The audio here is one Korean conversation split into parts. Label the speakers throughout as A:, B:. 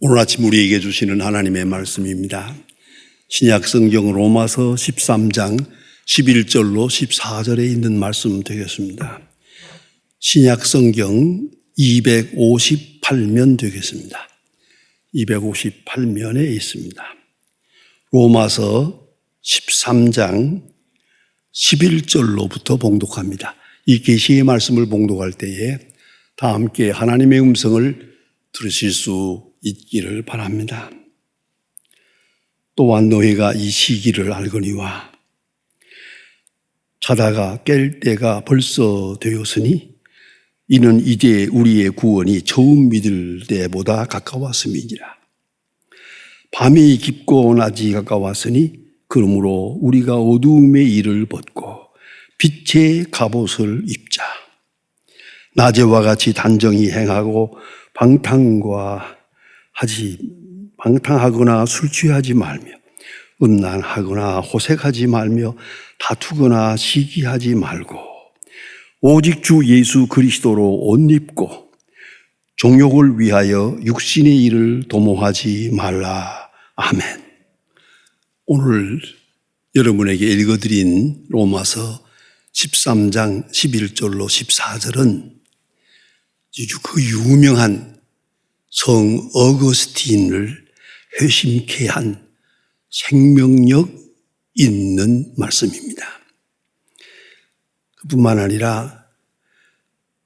A: 오늘 아침 우리에게 주시는 하나님의 말씀입니다. 신약 성경 로마서 13장 11절로 14절에 있는 말씀 되겠습니다. 신약 성경 258면 되겠습니다. 258면에 있습니다. 로마서 13장 11절로부터 봉독합니다. 이 계시의 말씀을 봉독할 때에 다 함께 하나님의 음성을 들으실 수 있기를 바랍니다. 또한 너희가 이 시기를 알거니와 자다가 깰 때가 벌써 되었으니 이는 이제 우리의 구원이 처음 믿을 때보다 가까웠음이니라. 밤이 깊고 낮이 가까웠으니 그러므로 우리가 어두움의 일을 벗고 빛의 갑옷을 입자. 낮에와 같이 단정히 행하고 방탕과 하지 방탕하거나 술 취하지 말며 음란하거나 호색하지 말며 다투거나 시기하지 말고 오직 주 예수 그리스도로 옷 입고 종욕을 위하여 육신의 일을 도모하지 말라. 아멘. 오늘 여러분에게 읽어드린 로마서 13장 11절로 14절은 그 유명한 성 어거스틴을 회심케 한 생명력 있는 말씀입니다. 그뿐만 아니라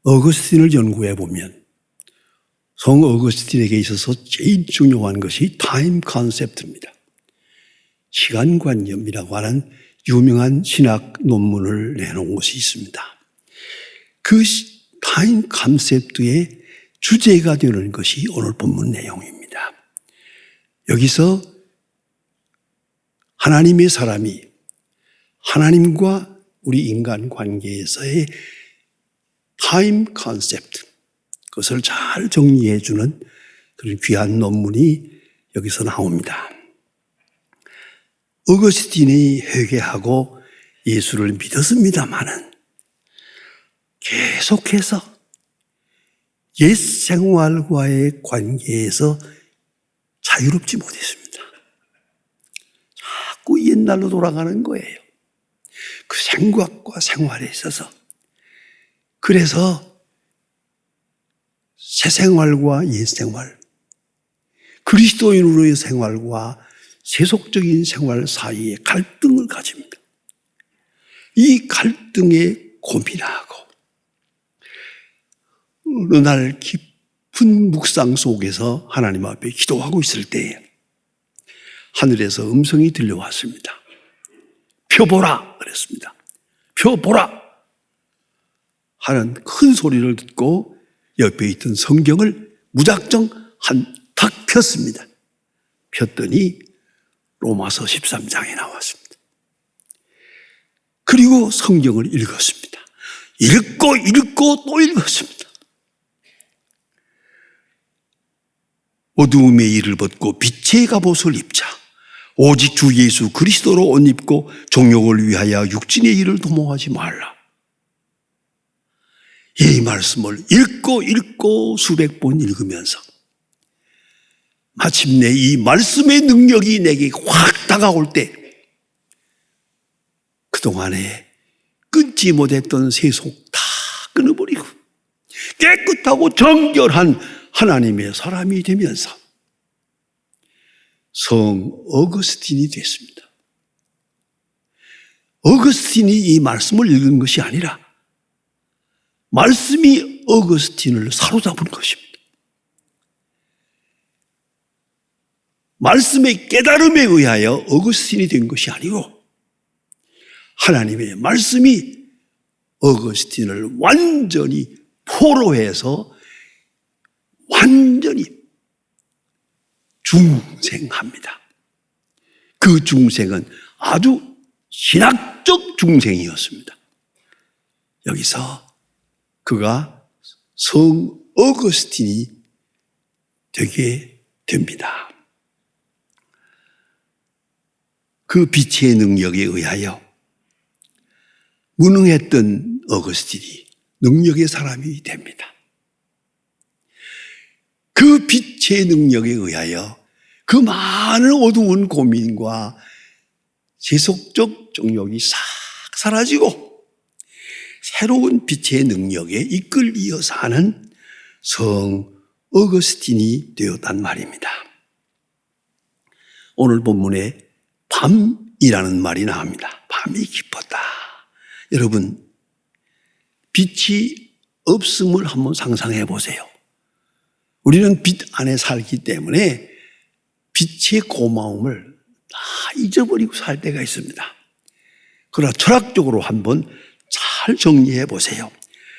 A: 어거스틴을 연구해 보면 성 어거스틴에게 있어서 제일 중요한 것이 타임 컨셉트입니다. 시간관념이라고 하는 유명한 신학 논문을 내놓은 것이 있습니다. 그 타임 컨셉트의 주제가 되는 것이 오늘 본문 내용입니다. 여기서 하나님의 사람이 하나님과 우리 인간 관계에서의 타임 컨셉트, 그것을 잘 정리해 주는 그런 귀한 논문이 여기서 나옵니다. 어거스틴이 회개하고 예수를 믿었습니다마는 계속해서 옛 생활과의 관계에서 자유롭지 못했습니다. 자꾸 옛날로 돌아가는 거예요. 그 생각과 생활에 있어서. 그래서 새 생활과 옛 생활, 그리스도인으로의 생활과 세속적인 생활 사이에 갈등을 가집니다. 이 갈등에 고민하고 어느 날 깊은 묵상 속에서 하나님 앞에 기도하고 있을 때에 하늘에서 음성이 들려왔습니다. 펴보라! 그랬습니다. 펴보라! 하는 큰 소리를 듣고 옆에 있던 성경을 무작정 한탁 폈습니다. 폈더니 로마서 13장에 나왔습니다. 그리고 성경을 읽었습니다. 읽고 읽고 또 읽었습니다. 어두움의 일을 벗고 빛의 갑옷을 입자. 오직 주 예수 그리스도로 옷 입고 종욕을 위하여 육진의 일을 도모하지 말라. 이 말씀을 읽고 읽고 수백 번 읽으면서 마침내 이 말씀의 능력이 내게 확 다가올 때 그동안에 끊지 못했던 세속 다 끊어버리고 깨끗하고 정결한 하나님의 사람이 되면서 성 어거스틴이 됐습니다. 어거스틴이 이 말씀을 읽은 것이 아니라 말씀이 어거스틴을 사로잡은 것입니다. 말씀의 깨달음에 의하여 어거스틴이 된 것이 아니고 하나님의 말씀이 어거스틴을 완전히 포로해서 완전히 중생합니다. 그 중생은 아주 신학적 중생이었습니다. 여기서 그가 성 어거스틴이 되게 됩니다. 그 빛의 능력에 의하여 무능했던 어거스틴이 능력의 사람이 됩니다. 그 빛의 능력에 의하여 그 많은 어두운 고민과 세속적 정욕이 싹 사라지고 새로운 빛의 능력에 이끌리어 사는 성 어거스틴이 되었단 말입니다. 오늘 본문에 밤이라는 말이 나옵니다. 밤이 깊었다. 여러분, 빛이 없음을 한번 상상해 보세요. 우리는 빛 안에 살기 때문에 빛의 고마움을 다 잊어버리고 살 때가 있습니다. 그러나 철학적으로 한번 잘 정리해 보세요.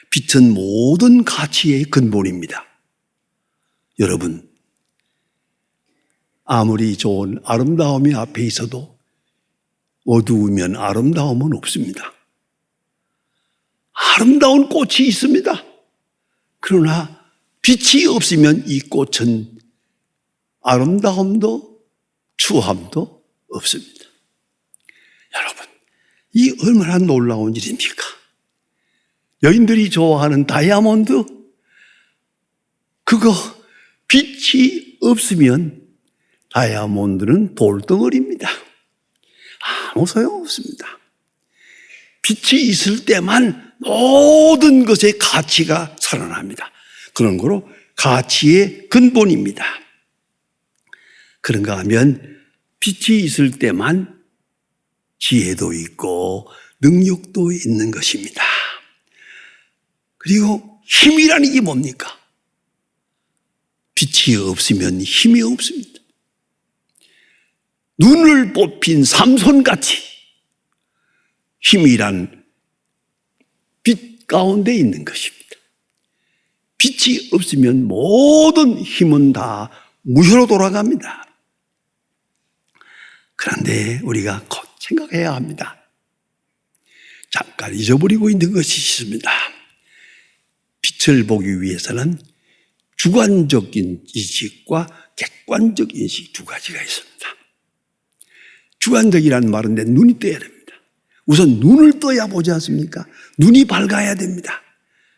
A: 빛은 모든 가치의 근본입니다. 여러분, 아무리 좋은 아름다움이 앞에 있어도 어두우면 아름다움은 없습니다. 아름다운 꽃이 있습니다. 그러나 빛이 없으면 이 꽃은 아름다움도 추함도 없습니다. 여러분, 이 얼마나 놀라운 일입니까? 여인들이 좋아하는 다이아몬드, 그거 빛이 없으면 다이아몬드는 돌덩어리입니다. 아무 소용없습니다. 빛이 있을 때만 모든 것의 가치가 살아납니다. 그런 거로 가치의 근본입니다. 그런가 하면 빛이 있을 때만 지혜도 있고 능력도 있는 것입니다. 그리고 힘이라는 게 뭡니까? 빛이 없으면 힘이 없습니다. 눈을 뽑힌 삼손같이 힘이란 빛 가운데 있는 것입니다. 빛이 없으면 모든 힘은 다 무효로 돌아갑니다. 그런데 우리가 곧 생각해야 합니다. 잠깐 잊어버리고 있는 것이 있습니다. 빛을 보기 위해서는 주관적인 인식과 객관적 인식 두 가지가 있습니다. 주관적이라는 말은 내 눈이 떠야 됩니다. 우선 눈을 떠야 보지 않습니까? 눈이 밝아야 됩니다.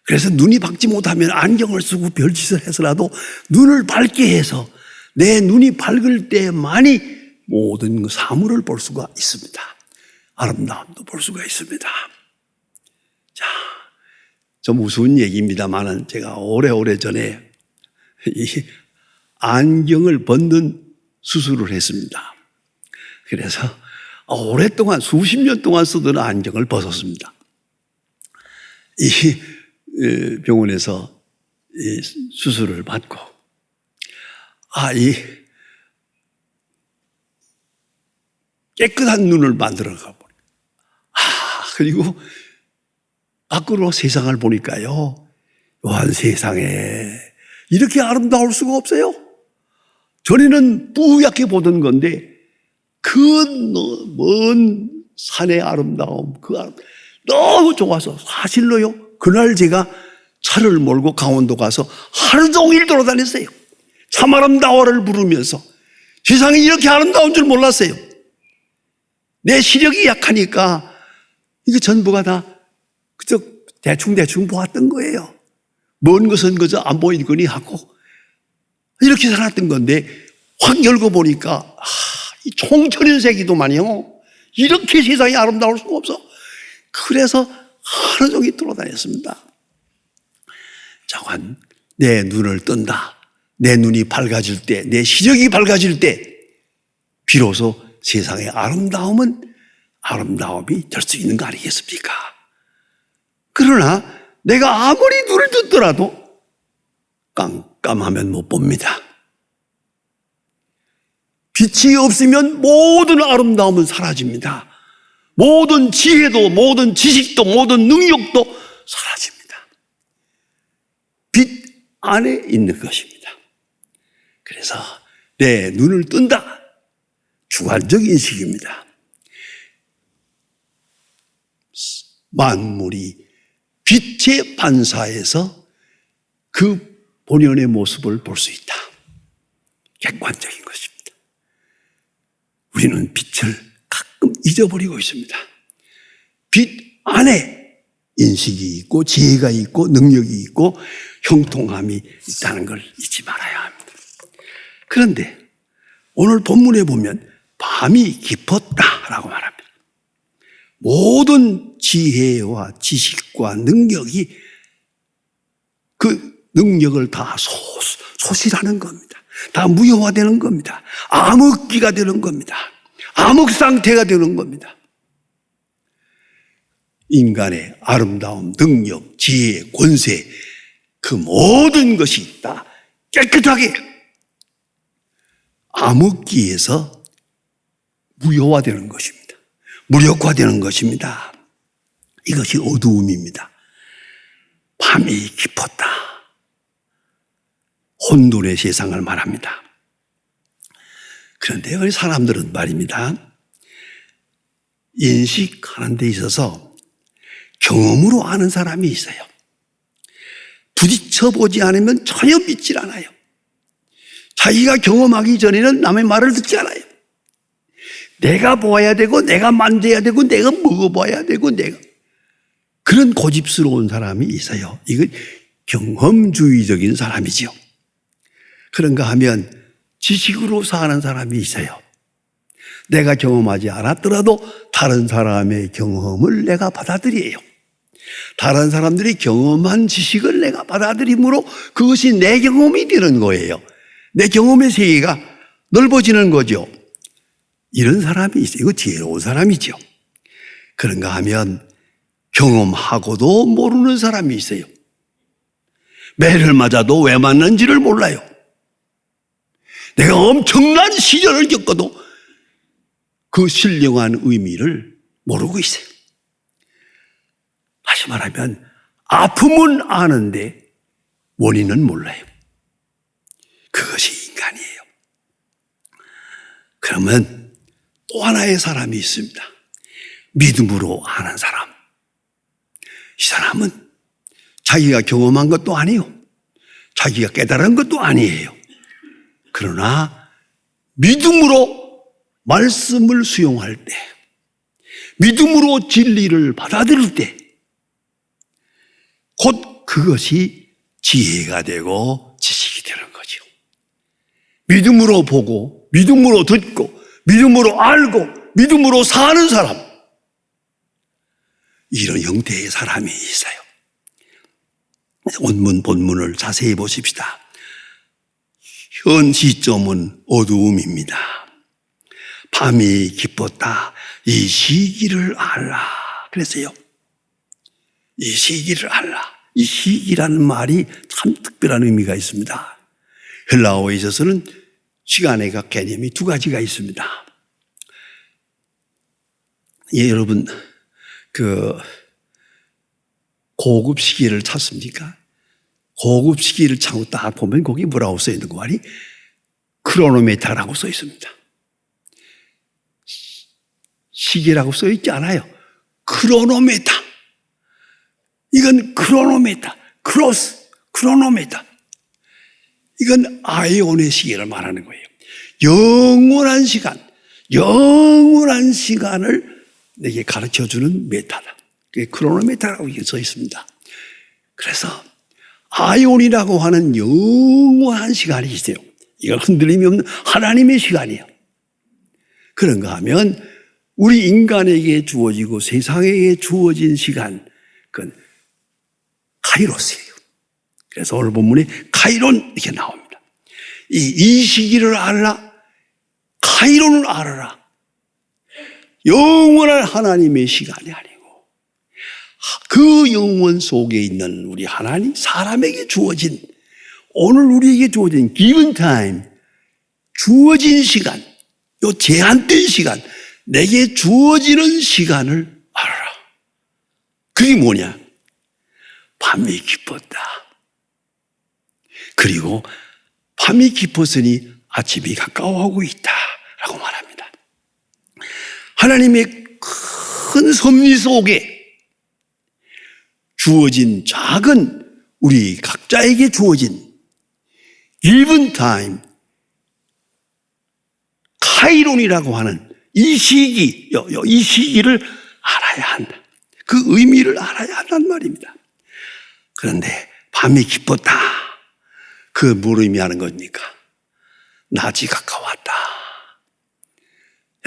A: 그래서 눈이 밝지 못하면 안경을 쓰고 별짓을 해서라도 눈을 밝게 해서 내 눈이 밝을 때만이 모든 사물을 볼 수가 있습니다. 아름다움도 볼 수가 있습니다. 자, 좀 우스운 얘기입니다만은 제가 오래오래 전에 이 안경을 벗는 수술을 했습니다. 그래서 오랫동안 수십 년 동안 쓰던 안경을 벗었습니다. 이 병원에서 이 수술을 받고 아, 이 깨끗한 눈을 만들어 가버려. 아, 그리고 밖으로 세상을 보니까요. 요한 세상에 이렇게 아름다울 수가 없어요. 전에는 뿌옇게 보던 건데 그 먼 산의 아름다움, 그 아름 너무 좋아서 사실로요. 그날 제가 차를 몰고 강원도 가서 하루 종일 돌아다녔어요. 참 아름다워를 부르면서 세상이 이렇게 아름다운 줄 몰랐어요. 내 시력이 약하니까 이게 전부가 다 그저 대충대충 보았던 거예요. 먼 것은 그저 안 보이거니 하고 이렇게 살았던 건데 확 열고 보니까 아, 이 총천연세기도만요. 이렇게 세상이 아름다울 수가 없어. 그래서 하루 종일 돌아다녔습니다. 자관, 내 눈을 뜬다. 내 눈이 밝아질 때, 내 시력이 밝아질 때, 비로소 세상의 아름다움은 아름다움이 될 수 있는 거 아니겠습니까? 그러나 내가 아무리 눈을 떴더라도 깜깜하면 못 봅니다. 빛이 없으면 모든 아름다움은 사라집니다. 모든 지혜도, 모든 지식도, 모든 능력도 사라집니다. 빛 안에 있는 것입니다. 그래서 내 눈을 뜬다. 주관적 인식입니다. 만물이 빛의 반사에서 그 본연의 모습을 볼 수 있다. 객관적인 것입니다. 우리는 빛을 잊어버리고 있습니다. 빛 안에 인식이 있고 지혜가 있고 능력이 있고 형통함이 있다는 걸 잊지 말아야 합니다. 그런데 오늘 본문에 보면 밤이 깊었다라고 말합니다. 모든 지혜와 지식과 능력이 그 능력을 다 소, 소실하는 겁니다. 다 무효화되는 겁니다. 암흑기가 되는 겁니다. 암흑 상태가 되는 겁니다. 인간의 아름다움, 능력, 지혜, 권세, 그 모든 것이 다 깨끗하게 암흑기에서 무효화되는 것입니다. 무력화되는 것입니다. 이것이 어두움입니다. 밤이 깊었다. 혼돈의 세상을 말합니다. 그런데 우리 사람들은 말입니다. 인식하는 데 있어서 경험으로 아는 사람이 있어요. 부딪혀 보지 않으면 전혀 믿질 않아요. 자기가 경험하기 전에는 남의 말을 듣지 않아요. 내가 보아야 되고, 내가 만져야 되고, 내가 먹어봐야 되고, 내가. 그런 고집스러운 사람이 있어요. 이건 경험주의적인 사람이죠. 그런가 하면 지식으로 사는 사람이 있어요. 내가 경험하지 않았더라도 다른 사람의 경험을 내가 받아들여요. 다른 사람들이 경험한 지식을 내가 받아들이므로 그것이 내 경험이 되는 거예요. 내 경험의 세계가 넓어지는 거죠. 이런 사람이 있어요. 이거 지혜로운 사람이죠. 그런가 하면 경험하고도 모르는 사람이 있어요. 매를 맞아도 왜 맞는지를 몰라요. 내가 엄청난 시련을 겪어도 그 신령한 의미를 모르고 있어요. 다시 말하면 아픔은 아는데 원인은 몰라요. 그것이 인간이에요. 그러면 또 하나의 사람이 있습니다. 믿음으로 아는 사람. 이 사람은 자기가 경험한 것도 아니요. 자기가 깨달은 것도 아니에요. 그러나 믿음으로 말씀을 수용할 때, 믿음으로 진리를 받아들일 때, 곧 그것이 지혜가 되고 지식이 되는 거죠. 믿음으로 보고, 믿음으로 듣고, 믿음으로 알고, 믿음으로 사는 사람. 이런 형태의 사람이 있어요. 원문, 본문을 자세히 보십시다. 현 시점은 어두움입니다. 밤이 깊었다. 이 시기를 알라. 그랬어요. 이 시기를 알라. 이 시기라는 말이 참 특별한 의미가 있습니다. 헬라어에 있어서는 시간의 각 개념이 두 가지가 있습니다. 예, 여러분, 그, 고급 시기를 찾습니까? 고급 시기를 찾고 딱 보면 거기 뭐라고 써 있는 거 아니? 크로노메타라고 써 있습니다. 시계라고 써 있지 않아요. 크로노메타. 이건 크로노메타, 크로스, 크로노메타. 이건 아이온의 시계를 말하는 거예요. 영원한 시간, 영원한 시간을 내게 가르쳐 주는 메타다. 크로노메타라고 써 있습니다. 그래서 아이온이라고 하는 영원한 시간이 있어요. 이건 흔들림이 없는 하나님의 시간이에요. 그런가 하면 우리 인간에게 주어지고 세상에게 주어진 시간, 그건 카이로스예요. 그래서 오늘 본문에 카이론 이렇게 나옵니다. 이, 이 시기를 알라, 카이론을 알아라. 영원한 하나님의 시간이 아니고 그 영원 속에 있는 우리 하나님 사람에게 주어진 오늘 우리에게 주어진 given time 주어진 시간 요 제한된 시간 내게 주어지는 시간을 알아라. 그게 뭐냐? 밤이 깊었다. 그리고 밤이 깊었으니 아침이 가까워하고 있다. 라고 말합니다. 하나님의 큰 섭리 속에 주어진 작은 우리 각자에게 주어진 given time 카이론이라고 하는 이 시기, 이 시기를 알아야 한다. 그 의미를 알아야 한단 말입니다. 그런데 밤이 깊었다. 그 뭘 의미하는 겁니까? 낮이 가까웠다.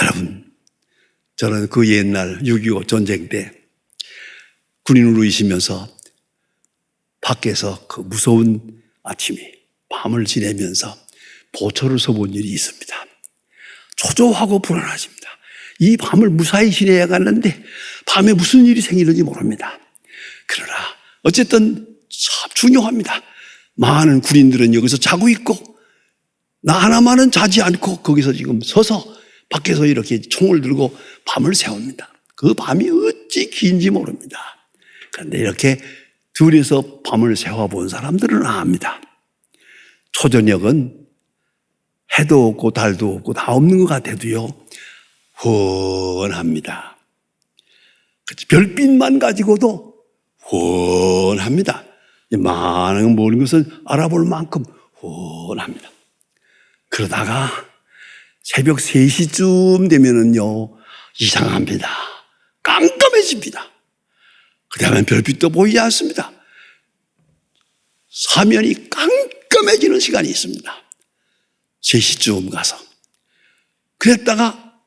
A: 여러분, 저는 그 옛날 6.25 전쟁 때 군인으로 있으면서 밖에서 그 무서운 아침에 밤을 지내면서 보초를 서본 일이 있습니다. 초조하고 불안하십니다. 이 밤을 무사히 지내야 가는데 밤에 무슨 일이 생기는지 모릅니다. 그러나 어쨌든 참 중요합니다. 많은 군인들은 여기서 자고 있고 나 하나만은 자지 않고 거기서 지금 서서 밖에서 이렇게 총을 들고 밤을 세웁니다. 그 밤이 어찌 긴지 모릅니다. 그런데 이렇게 둘이서 밤을 세워본 사람들은 압니다. 초저녁은 해도 없고 달도 없고 다 없는 것 같아도요, 훤합니다. 별빛만 가지고도 훤합니다. 많은 모든 것을 알아볼 만큼 훤합니다. 그러다가 새벽 3시쯤 되면은요, 이상합니다. 깜깜해집니다. 그 다음에 별빛도 보이지 않습니다. 사면이 깜깜해지는 시간이 있습니다. 3시쯤 가서. 그랬다가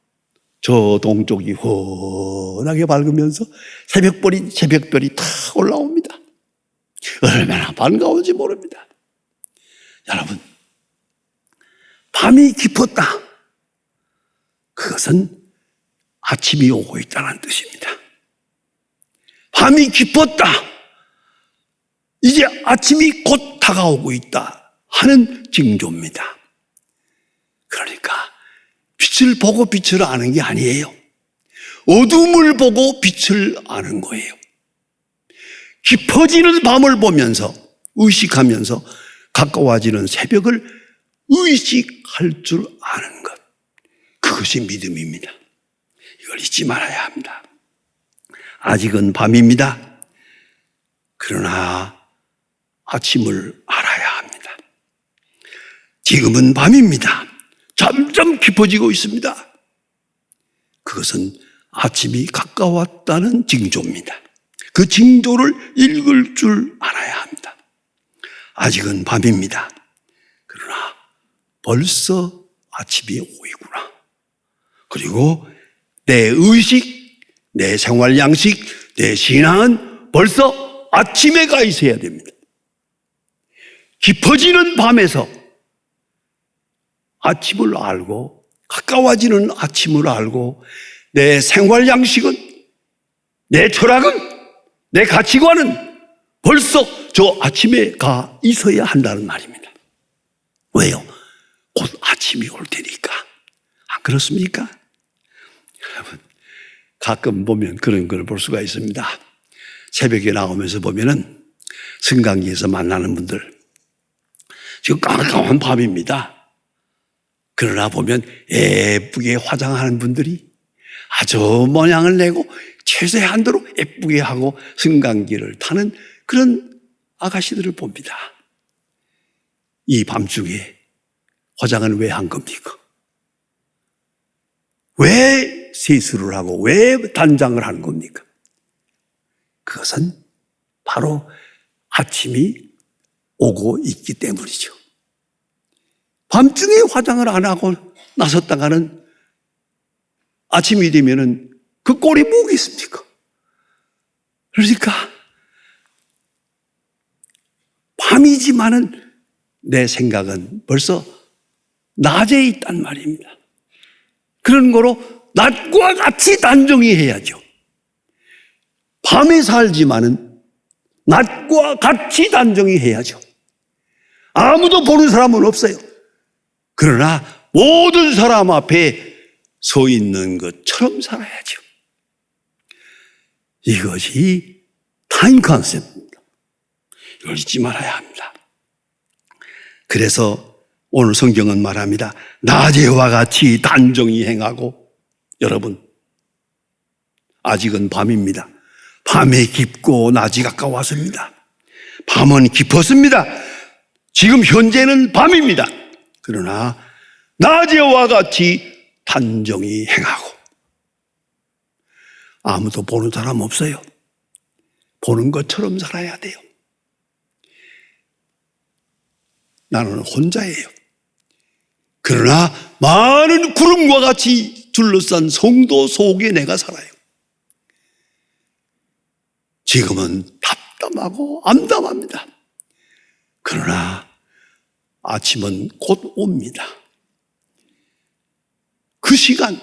A: 저 동쪽이 훤하게 밝으면서 새벽별이, 새벽별이 탁 올라옵니다. 얼마나 반가운지 모릅니다. 여러분, 밤이 깊었다. 그것은 아침이 오고 있다는 뜻입니다. 밤이 깊었다. 이제 아침이 곧 다가오고 있다. 하는 징조입니다. 그러니까 빛을 보고 빛을 아는 게 아니에요. 어둠을 보고 빛을 아는 거예요. 깊어지는 밤을 보면서 의식하면서 가까워지는 새벽을 의식할 줄 아는 것. 그것이 믿음입니다. 이걸 잊지 말아야 합니다. 아직은 밤입니다. 그러나 아침을 알아야 합니다. 지금은 밤입니다. 점점 깊어지고 있습니다. 그것은 아침이 가까웠다는 징조입니다. 그 징조를 읽을 줄 알아야 합니다. 아직은 밤입니다. 그러나 벌써 아침이 오이구나. 그리고 내 의식, 내 생활 양식, 내 신앙은 벌써 아침에 가 있어야 됩니다. 깊어지는 밤에서 아침을 알고 가까워지는 아침을 알고 내 생활 양식은 내 철학은 내 가치관은 벌써 저 아침에 가 있어야 한다는 말입니다. 왜요? 곧 아침이 올 테니까. 안 그렇습니까? 여러분, 가끔 보면 그런 걸 볼 수가 있습니다. 새벽에 나오면서 보면은 승강기에서 만나는 분들. 지금 깜깜한 밤입니다. 그러나 보면 예쁘게 화장하는 분들이 아주 모양을 내고 최대한도로 예쁘게 하고 승강기를 타는 그런 아가씨들을 봅니다. 이 밤중에 화장은 왜 한 겁니까? 왜 세수를 하고 왜 단장을 하는 겁니까? 그것은 바로 아침이 오고 있기 때문이죠. 밤중에 화장을 안 하고 나섰다가는 아침이 되면은 그 꼴이 뭐겠습니까? 그러니까 밤이지만은 내 생각은 벌써 낮에 있단 말입니다. 그런 거로 낮과 같이 단정히 해야죠. 밤에 살지만은 낮과 같이 단정히 해야죠. 아무도 보는 사람은 없어요. 그러나 모든 사람 앞에 서 있는 것처럼 살아야죠. 이것이 타임 컨셉입니다. 이걸 잊지 말아야 합니다. 그래서 오늘 성경은 말합니다. 낮에와 같이 단정히 행하고 여러분 아직은 밤입니다. 밤에 깊고 낮이 가까웠습니다. 밤은 깊었습니다. 지금 현재는 밤입니다. 그러나 낮에와 같이 단정히 행하고 아무도 보는 사람 없어요. 보는 것처럼 살아야 돼요. 나는 혼자예요. 그러나 많은 구름과 같이 둘러싼 성도 속에 내가 살아요. 지금은 답답하고 암담합니다. 그러나 아침은 곧 옵니다. 그 시간,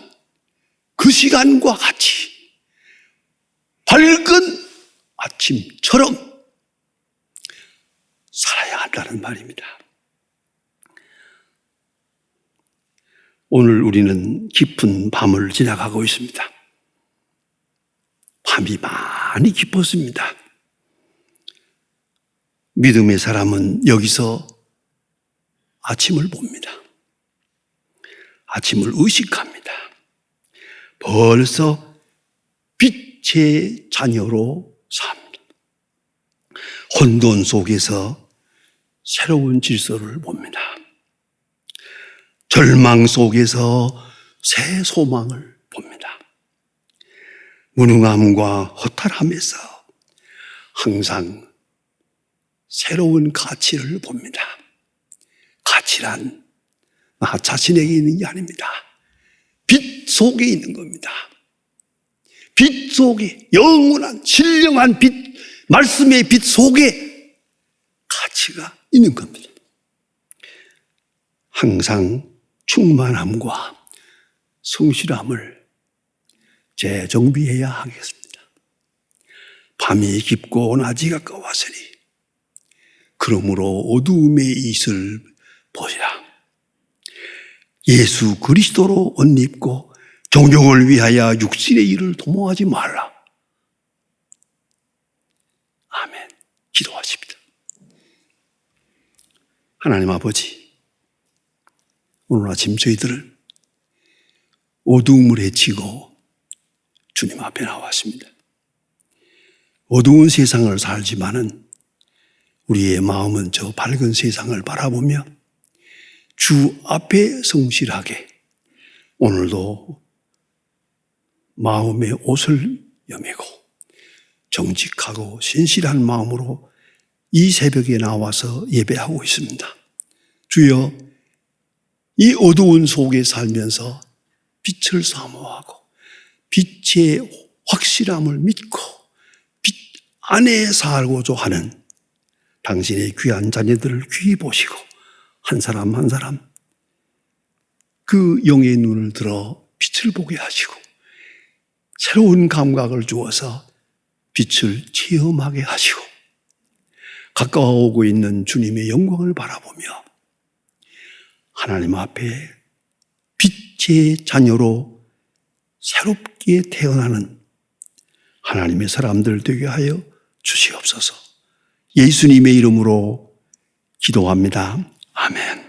A: 그 시간과 같이 밝은 아침처럼 살아야 한다는 말입니다. 오늘 우리는 깊은 밤을 지나가고 있습니다. 밤이 많이 깊었습니다. 믿음의 사람은 여기서 아침을 봅니다. 아침을 의식합니다. 벌써 빛의 자녀로 삽니다. 혼돈 속에서 새로운 질서를 봅니다. 절망 속에서 새 소망을 봅니다. 무능함과 허탈함에서 항상 새로운 가치를 봅니다. 가치란 나 자신에게 있는 게 아닙니다. 빛 속에 있는 겁니다. 빛 속에 영원한 신령한 빛, 말씀의 빛 속에 가치가 있는 겁니다. 항상 충만함과 성실함을 재정비해야 하겠습니다. 밤이 깊고 낮이 가까웠으니 그러므로 어두움의 이슬 보시라. 예수 그리스도로 옷 입고 종종을 위하여 육신의 일을 도모하지 말라. 아멘. 기도하십니다. 하나님 아버지, 오늘 아침 저희들을 어두움을 헤치고 주님 앞에 나왔습니다. 어두운 세상을 살지만은 우리의 마음은 저 밝은 세상을 바라보며 주 앞에 성실하게 오늘도 마음의 옷을 여매고 정직하고 신실한 마음으로 이 새벽에 나와서 예배하고 있습니다. 주여, 이 어두운 속에 살면서 빛을 사모하고 빛의 확실함을 믿고 빛 안에 살고자 하는 당신의 귀한 자녀들을 귀히 보시고 한 사람 한 사람 그 영의 눈을 들어 빛을 보게 하시고 새로운 감각을 주어서 빛을 체험하게 하시고 가까워오고 있는 주님의 영광을 바라보며 하나님 앞에 빛의 자녀로 새롭게 태어나는 하나님의 사람들 되게 하여 주시옵소서. 예수님의 이름으로 기도합니다. 아멘.